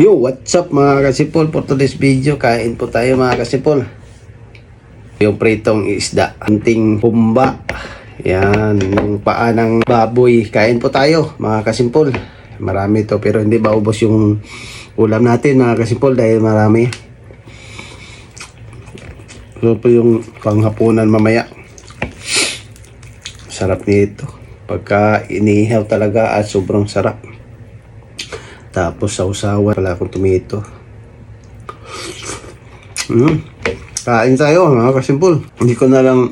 Yo, what's up mga kasipol? For today's video, kain po tayo mga kasipol. Yung pritong isda, anting pumba. Yan, yung paa ng baboy. Kain po tayo mga kasimpol. Marami to pero hindi ba ubos yung ulam natin mga kasimpol dahil marami. Ito po yung panghapunan mamaya. Sarap nito. Pagka inihaw talaga at sobrang sarap. Tapos sa usawa, wala akong tomato. Mm. Kain tayo mga kasimpol. Hindi ko na lang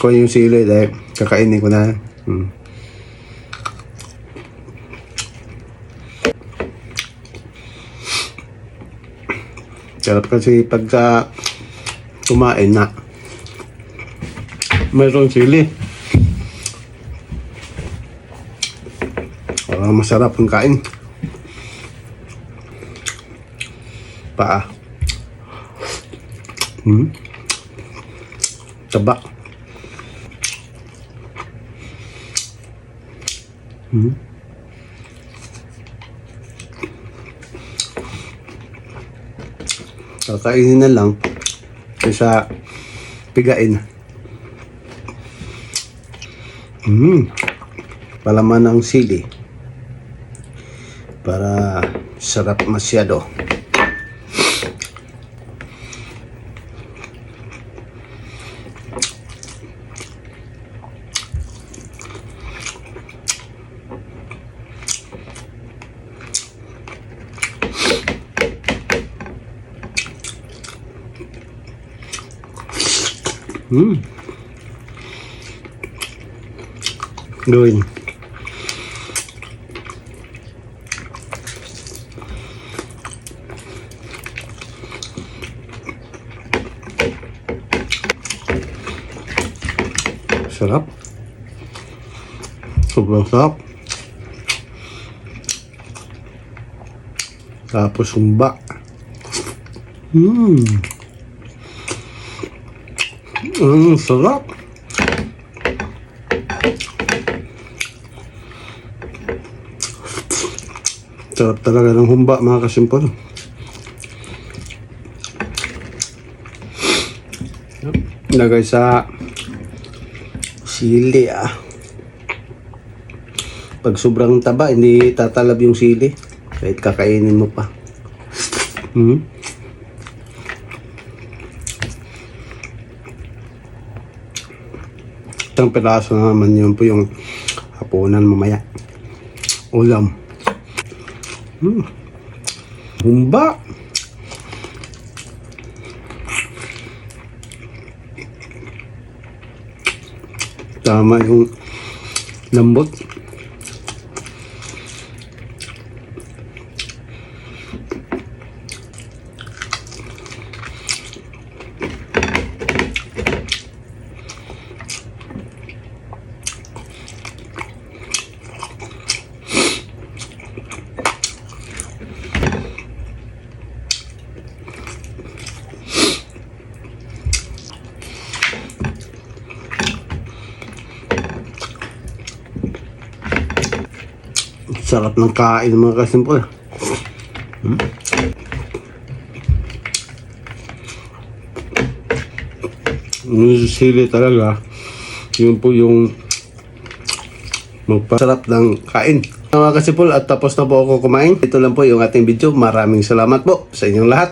kuha yung sili dahil kakainin ko na. Mm. Sarap kasi pagka kumain na mayroong sili. Parang masarap ang kain. Paa. Hmm. Taba. Hmm. Kakainin na lang kaysa pigain. Hmm. Palaman ng sili. Para sarap masyado. Hmm. Gawin. Sarap. Sobrang sarap. Tapos sumba. Hmm. Mm, sarap. Sarap talaga ng humba mga kasimpol. Lagay sa sili ah. Pag sobrang taba, hindi tatalab yung sili. Kahit kakainin mo pa. Hmm? Isang piraso naman yun po yung hapunan mamaya. Ulam. Hmm. Humba. Tama yung lambot. Sarap ng kain mga kasimpol. Hmm? Yung sili talaga, yun po yung magpasarap ng kain. Mga kasipol, at tapos na po ako kumain. Ito lang po yung ating video. Maraming salamat po sa inyong lahat.